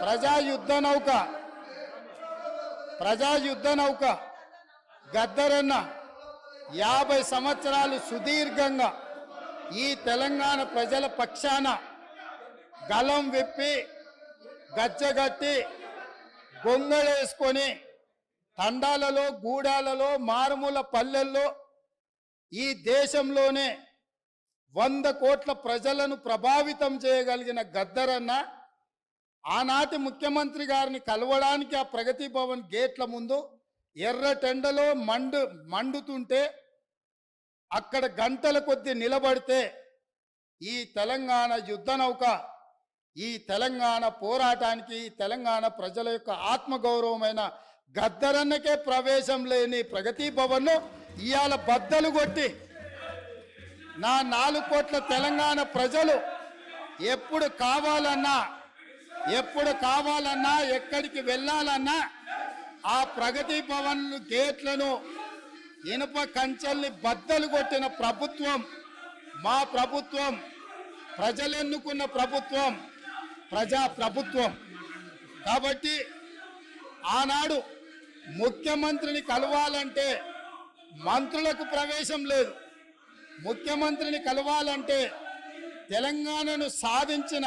ప్రజా యుద్ధ నౌక. ప్రజా యుద్ధ నౌక. గద్దరన్న యాభై సంవత్సరాలు సుదీర్ఘంగా ఈ తెలంగాణ ప్రజల పక్షాన గలం విప్పి గచ్చగట్టి గొంగళేసుకొని తండాలలో గూడాలలో మారుమూల పల్లెల్లో ఈ దేశంలోనే వంద కోట్ల ప్రజలను ప్రభావితం చేయగలిగిన గద్దరన్న ఆనాటి ముఖ్యమంత్రి గారిని కలవడానికి ఆ ప్రగతి భవన్ గేట్ల ముందు ఎర్ర టెండలో మండు మండుతుంటే అక్కడ గంటల కొద్ది నిలబడితే ఈ తెలంగాణ యుద్ధ నౌక ఈ తెలంగాణ పోరాటానికి ఈ తెలంగాణ ప్రజల యొక్క ఆత్మగౌరవమైన గద్దరన్నకే ప్రవేశం లేని ప్రగతి భవన్ను ఇవాళ బద్దలు కొట్టి నా నాలుగు కోట్ల తెలంగాణ ప్రజలు ఎప్పుడు కావాలన్నా ఎప్పుడు కావాలన్నా ఎక్కడికి వెళ్ళాలన్నా ఆ ప్రగతి భవన్ గేట్లను ఇనుప కంచెల్ని బద్దలు కొట్టిన ప్రభుత్వం మా ప్రభుత్వం ప్రజలెన్నుకున్న ప్రభుత్వం ప్రజా ప్రభుత్వం. కాబట్టి ఆనాడు ముఖ్యమంత్రిని కలవాలంటే మంత్రులకు ప్రవేశం లేదు. ముఖ్యమంత్రిని కలవాలంటే తెలంగాణను సాధించిన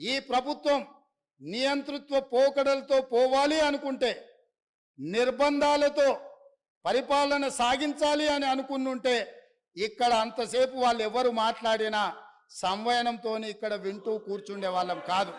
ఈ ప్రభుత్వం నియంతృత్వ పోకడలతో పోవాలి అనుకుంటే నిర్బంధాలతో పరిపాలన సాగించాలి అని అనుకున్నుంటే ఇక్కడ అంతసేపు వాళ్ళు ఎవరు మాట్లాడినా సంవయనంతో ఇక్కడ వింటూ కూర్చుండే వాళ్ళం కాదు.